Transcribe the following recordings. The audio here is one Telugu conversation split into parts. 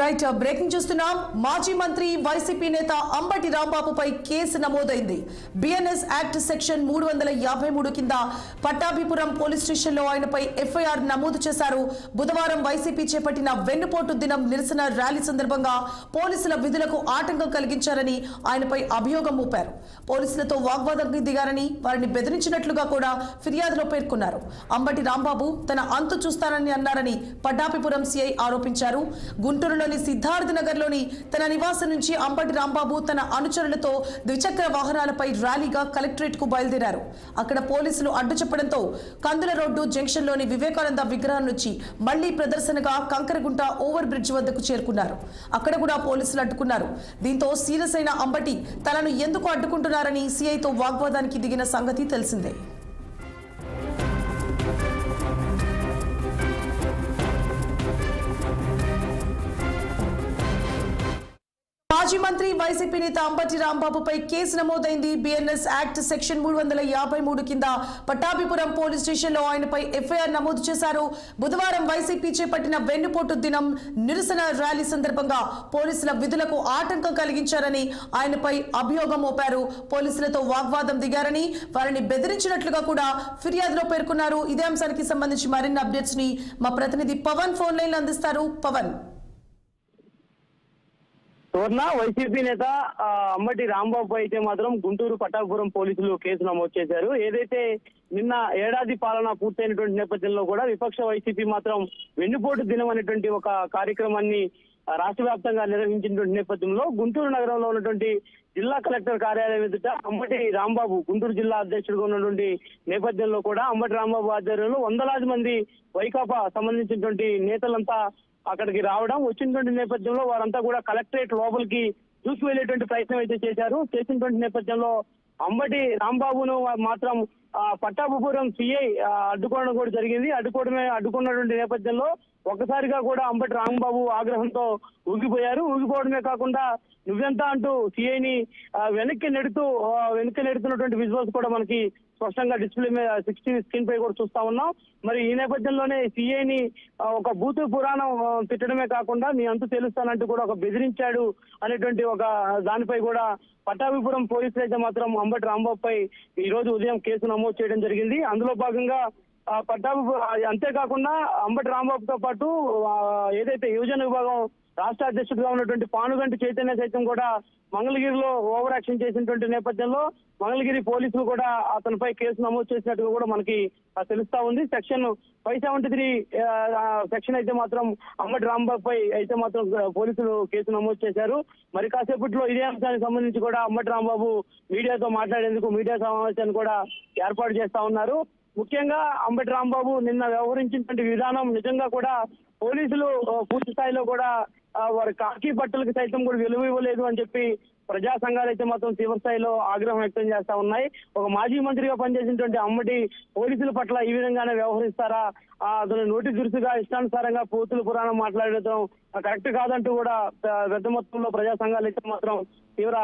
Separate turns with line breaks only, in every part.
రైట్ బ్రేకింగ్ చూస్తున్నాం. మాజీ మంత్రి వైసీపీ నేత అంబటి రాంబాబుపై కేసు నమోదైంది. బిఎన్ఎస్ యాక్ట్ సెక్షన్ మూడు వందల యాభై మూడు కింద పట్టాభిపురం పోలీస్ స్టేషన్లో ఆయనపై ఎఫ్ఐఆర్ నమోదు చేశారు. బుధవారం వైసీపీ చేపట్టిన వెన్నుపోటు దినం నిరసన ర్యాలీ సందర్భంగా పోలీసుల విధులకు ఆటంకం కలిగించారని ఆయనపై అభియోగం మోపారు. పోలీసులతో వాగ్వాదానికి దిగారని వారిని బెదిరించినట్లుగా కూడా ఫిర్యాదులో పేర్కొన్నారు. అంబటి రాంబాబు తన అంతు చూస్తానని అన్నారని పట్టాభిపురం సిఐ ఆరోపించారు. గుంటూరులో గుంటూరులోని సిద్ధార్థ నగర్లోని తన నివాసం నుంచి అంబటి రాంబాబు తన అనుచరులతో ద్విచక్ర వాహనాలపై ర్యాలీగా కలెక్టరేట్కు బయలుదేరారు. అక్కడ పోలీసులు అడ్డు చెప్పడంతో కందుల రోడ్డు జంక్షన్లోని వివేకానంద విగ్రహం నుంచి మళ్ళీ ప్రదర్శనగా కంకరగుంట ఓవర్ బ్రిడ్జ్ వద్దకు చేరుకున్నారు. అక్కడ కూడా పోలీసులు అడ్డుకున్నారు. దీంతో సీరియస్ అయిన అంబటి తనను ఎందుకు అడ్డుకుంటున్నారని సీఐతో వాగ్వాదానికి దిగిన సంగతి తెలిసిందే. మాజీ మంత్రి వైసీపీ నేత అంబటి రాంబాబుపై కేసు నమోదైంది. బిఎన్ఎస్ యాక్ట్ సెక్షన్ మూడు వందల యాభై మూడు కింద పట్టాభిపురం పోలీస్ స్టేషన్లో ఆయనపై ఎఫ్ఐఆర్ నమోదు చేశారు. బుధవారం వైసీపీ చేపట్టిన వెన్నుపోటు దినం నిరసన ర్యాలీ సందర్భంగా పోలీసుల విధులకు ఆటంకం కలిగించారని ఆయనపై అభియోగం మోపారు. పోలీసులతో వాగ్వాదం దిగారని వారిని బెదిరించినట్లుగా కూడా ఫిర్యాదులో పేర్కొన్నారు. ఇదే అంశానికి సంబంధించి మరిన్ని అప్డేట్స్ని మా ప్రతినిధి పవన్ ఫోన్ లైన్ అందిస్తారు. పవన్.
సువర్ణ వైసీపీ నేత అమ్మటి అంబటి రాంబాబు అయితే మాత్రం గుంటూరు పట్టాపురం పోలీసులు కేసు నమోదు చేశారు. ఏదైతే నిన్న ఏడాది పాలన పూర్తయినటువంటి నేపథ్యంలో కూడా విపక్ష వైసీపీ మాత్రం వెన్నుపోటు దినం అనేటువంటి ఒక కార్యక్రమాన్ని రాష్ట్ర వ్యాప్తంగా నిర్వహించినటువంటి నేపథ్యంలో గుంటూరు నగరంలో ఉన్నటువంటి జిల్లా కలెక్టర్ కార్యాలయం ఎదుట అంబటి రాంబాబు గుంటూరు జిల్లా అధ్యక్షుడిగా ఉన్నటువంటి నేపథ్యంలో కూడా అంబటి రాంబాబు ఆధ్వర్యంలో వందలాది మంది వైకాపా సంబంధించినటువంటి నేతలంతా అక్కడికి రావడం. వచ్చినటువంటి నేపథ్యంలో వారంతా కూడా కలెక్టరేట్ లోపలికి దూసి వెళ్ళేటువంటి ప్రయత్నం అయితే చేశారు. చేసినటువంటి నేపథ్యంలో అంబటి రాంబాబును మాత్రం ఆ, పట్టాభిపురం సిఐ అడ్డుకోవడం కూడా జరిగింది. అడ్డుకోవడమే అడ్డుకున్నటువంటి నేపథ్యంలో ఒక్కసారిగా కూడా అంబటి రాంబాబు ఆగ్రహంతో ఊగిపోయారు. ఊగిపోవడమే కాకుండా నువ్వెంత అంటూ సిఐని వెనక్కి నెడుతూ వెనక్కి నెడుతున్నటువంటి విజువల్స్ కూడా మనకి స్పష్టంగా డిస్ప్లే మీద సిక్స్టీన్ స్క్రీన్ పై కూడా చూస్తా ఉన్నాం. మరి ఈ నేపథ్యంలోనే సిఐని ఒక బూతు పురాణం తిట్టడమే కాకుండా నీ అంతు తెలుస్తానంటూ కూడా ఒక బెదిరించాడు అనేటువంటి ఒక దానిపై కూడా పట్టాభిపురం పోలీసులు అయితే మాత్రం అంబటి రాంబాబుపై ఈ రోజు ఉదయం కేసు నమోదు చేయడం జరిగింది. అందులో భాగంగా పట్టాభి అంతేకాకుండా అంబటి రాంబాబుతో పాటు ఏదైతే యువజన విభాగం రాష్ట్ర అధ్యక్షుడిగా ఉన్నటువంటి పానుగంటి చైతన్య సైతం కూడా మంగళగిరిలో ఓవర్ యాక్షన్ చేసినటువంటి నేపథ్యంలో మంగళగిరి పోలీసులు కూడా అతనిపై కేసు నమోదు చేసినట్టుగా కూడా మనకి తెలుస్తా ఉంది. Section five seventy three section అయితే మాత్రం అమ్మటి రాంబాబు పై అయితే మాత్రం పోలీసులు కేసు నమోదు చేశారు. మరి కాసేపట్లో ఇదే అంశానికి సంబంధించి కూడా అమ్మటి రాంబాబు మీడియాతో మాట్లాడేందుకు మీడియా సమావేశాన్ని కూడా ఏర్పాటు చేస్తా ఉన్నారు. ముఖ్యంగా అంబటి రాంబాబు నిన్న వ్యవహరించినటువంటి విధానం నిజంగా కూడా పోలీసులు పూర్తి స్థాయిలో కూడా వారి కాకి బట్టలకు సైతం కూడా విలువ ఇవ్వలేదు అని చెప్పి ప్రజా సంఘాలు అయితే మాత్రం తీవ్రస్థాయిలో ఆగ్రహం వ్యక్తం చేస్తా ఉన్నాయి. ఒక మాజీ మంత్రిగా పనిచేసినటువంటి అమ్మటి పోలీసుల పట్ల ఈ విధంగానే వ్యవహరిస్తారా? అతను నోటి దురుసుగా ఇష్టానుసారంగా పోతుల పురాణం మాట్లాడటం కరెక్ట్ కాదంటూ కూడా పెద్ద మొత్తంలో ప్రజా సంఘాలు అయితే మాత్రం తీవ్ర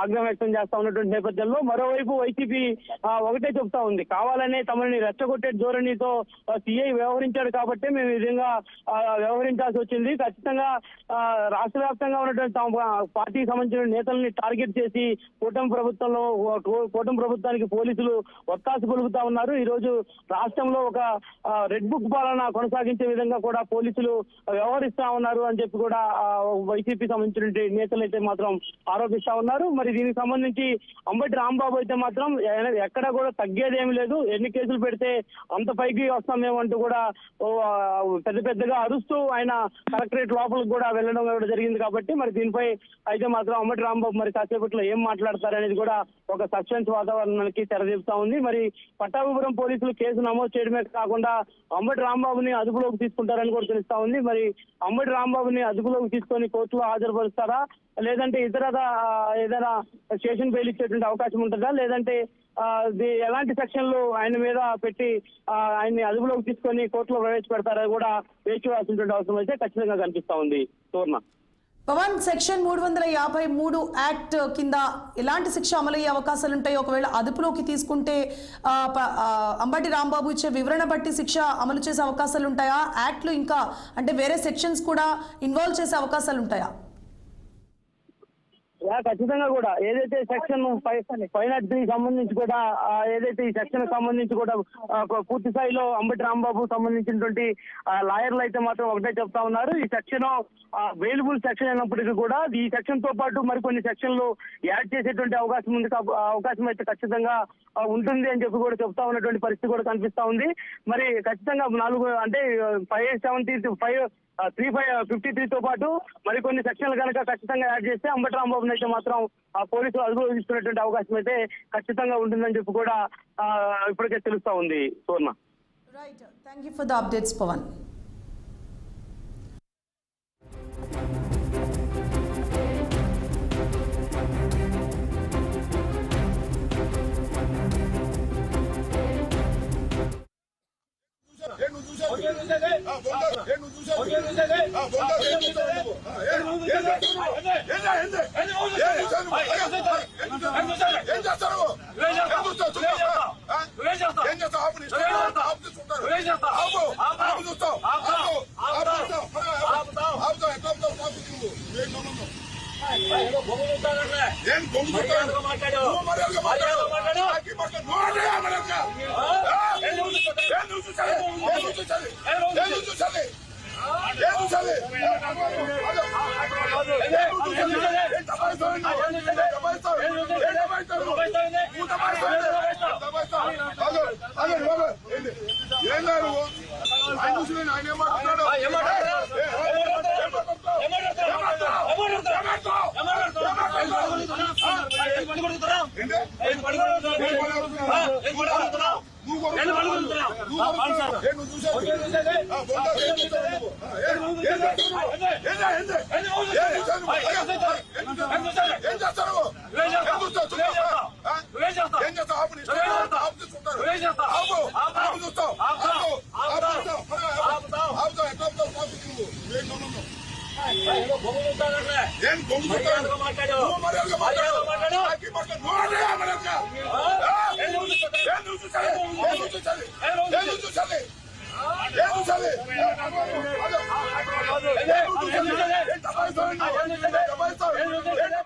ఆగ్రహం వ్యక్తం చేస్తా ఉన్నటువంటి నేపథ్యంలో మరోవైపు వైసీపీ ఒకటే చెప్తా ఉంది. కావాలనే తమని రెచ్చగొట్టే ధోరణితో సిఐ వ్యవహరించాడు కాబట్టి మేము ఈ విధంగా వ్యవహరించాల్సి వచ్చింది. ఖచ్చితంగా రాష్ట్ర వ్యాప్తంగా ఉన్నటువంటి తమ పార్టీకి సంబంధించిన నేతల్ని టార్గెట్ చేసి కూటమి ప్రభుత్వంలో కూటమి ప్రభుత్వానికి పోలీసులు ఒత్తాసు పలుకుతా ఉన్నారు. ఈ రోజు రాష్ట్రంలో ఒక రెడ్ బుక్ పాలన కొనసాగించే విధంగా కూడా పోలీసులు వ్యవహరిస్తా ఉన్నారు అని చెప్పి కూడా వైసీపీ సంబంధించిన నేతలు అయితే మాత్రం ఆరోపిస్తా ఉన్నారు. మరి దీనికి సంబంధించి అంబటి రాంబాబు అయితే మాత్రం ఎక్కడ కూడా తగ్గేదేమి లేదు. ఎన్ని కేసులు పెడితే అంత పైకి వస్తాం మేమంటూ కూడా పెద్ద పెద్దగా అరుస్తూ ఆయన కలెక్టరేట్ లోపలికి కూడా వెళ్ళడం కూడా జరిగింది కాబట్టి మరి దీనిపై అయితే మాత్రం అంబటి రాంబాబు మరి కాసేపట్లో ఏం మాట్లాడతారనేది కూడా ఒక సస్పెన్స్ వాతావరణానికి తెరదీపుతా ఉంది. మరి పట్టాభిపురం పోలీసులు కేసు నమోదు చేయడమే కాకుండా అంబటి రాంబాబుని అదుపులోకి తీసుకుంటారని కూడా తెలుస్తా ఉంది. మరి అంబటి రాంబాబుని అదుపులోకి తీసుకొని కోర్టులో హాజరుపరుస్తారా? లేదంటే ఇతర ఏదైనా స్టేషన్ బెయిల్ ఇచ్చేటువంటి అవకాశం ఉంటుందా? లేదంటే ది- ఎలాంటి సెక్షన్లు ఆయన మీద పెట్టి ఆయన ఆయన్ని అదుపులోకి తీసుకొని కోర్టులో ప్రవేశపెడతారా కూడా వేచి చూడాల్సినటువంటి అవసరం అయితే ఖచ్చితంగా కనిపిస్తా ఉంది. సువర్ణ
పవన్ సెక్షన్ మూడు వందల యాభై మూడు యాక్ట్ కింద ఎలాంటి శిక్ష అమలయ్యే అవకాశాలు ఉంటాయి? ఒకవేళ అదుపులోకి తీసుకుంటే అంబటి రాంబాబు ఇచ్చే వివరణ బట్టి శిక్ష అమలు చేసే అవకాశాలు ఉంటాయా? యాక్ట్లు ఇంకా అంటే వేరే సెక్షన్స్ కూడా ఇన్వాల్వ్ చేసే అవకాశాలు ఉంటాయా?
ఖచ్చితంగా కూడా. ఏదైతే సెక్షన్ ఫైవ్ త్రీ సంబంధించి కూడా ఏదైతే ఈ సెక్షన్ సంబంధించి కూడా పూర్తి స్థాయిలో అంబటి రాంబాబు సంబంధించినటువంటి లాయర్లు అయితే మాత్రం ఒకటే చెప్తా ఉన్నారు. ఈ సెక్షన్ అవైలబుల్ సెక్షన్ అయినప్పటికీ కూడా ఈ సెక్షన్తో పాటు మరికొన్ని సెక్షన్లు యాడ్ చేసేటువంటి అవకాశం ఉంది అవకాశం అయితే ఖచ్చితంగా ఉంటుంది అని చెప్పి కూడా చెప్తా ఉన్నటువంటి పరిస్థితి కూడా కనిపిస్తా ఉంది. మరి ఖచ్చితంగా నాలుగు అంటే five seventy five three five fifty three తో పాటు మరికొన్ని సెక్షన్లు కనుక ఖచ్చితంగా యాడ్ చేస్తే అంబటి రాంబాబుని అయితే మాత్రం ఆ పోలీసులు అదుపులో తీసుకునేటువంటి అవకాశం అయితే ఖచ్చితంగా ఉంటుందని చెప్పి కూడా ఇప్పటికే తెలుస్తా ఉంది. సోర్ణ.
Right thank you for the updates Pavan చూస్తావా? ఆ? ఏం చేస్తావు? ఆపు ఇష్టం. ఆపు. ఆపు. చూస్తావు. ఆపు. ఆపుతావు. ఆపుతావు. ఎట్లా ఆపుతావు? ఏం? ఏం గొంగు? నువ్వు మర్యాదగా మాట్లాడు. నాకి మాట్లాడు. నువ్వు అడగా ఏం నువ్వు చూసావు? ఏం నువ్వు చూసావు? ఏం నువ్వు ఏం నువ్వు ఆయన ఆయన ఏం మాట్లాడు? ఏం మాట్లాడతావు? ఏం మాట్లాడతావు? ఏం మాట్లాడతావు? ఏం మాట్లాడతావు? ఏంటి? ఏం పడుకుంటున్నావు? నువ్వు కొడుకుతున్నావు. నువ్వు కొడుకుతున్నావు. ఏ నువ్వు చూసావు? ఆ, బొందా, ఏం చూసావు నువ్వు? ఆ, ఏ? ఏం చేస్తున్నావు? ఏందా, ఏంది? ఏం చేస్తావు నువ్వు? అయ్యా, ఏం చేస్తావు? ఏం చేస్తావు నువ్వు? ఏం చూస్తావు? చూస్తావా? ఆ? ఏం చేస్తావు? ఆపు నీ ఇష్టం. ఆపు చూసుకుంటారు. ఆపు. ఆపు చూస్తావు. ఆపు. ఆపు చూస్తావు. ఆపుతావు. ఎట్లా ఆపుతావు? ట్రాఫిక్ నువ్వు. ఏం గమనం? ఏం గొంగు చూస్తావు? నువ్వు మర్యాదగా మాట్లాడు. చూసావు? ఏం నువ్వు చూసావు? ఏం నువ్వు చూసావు? ఏం నువ్వు చూసావు? ఏం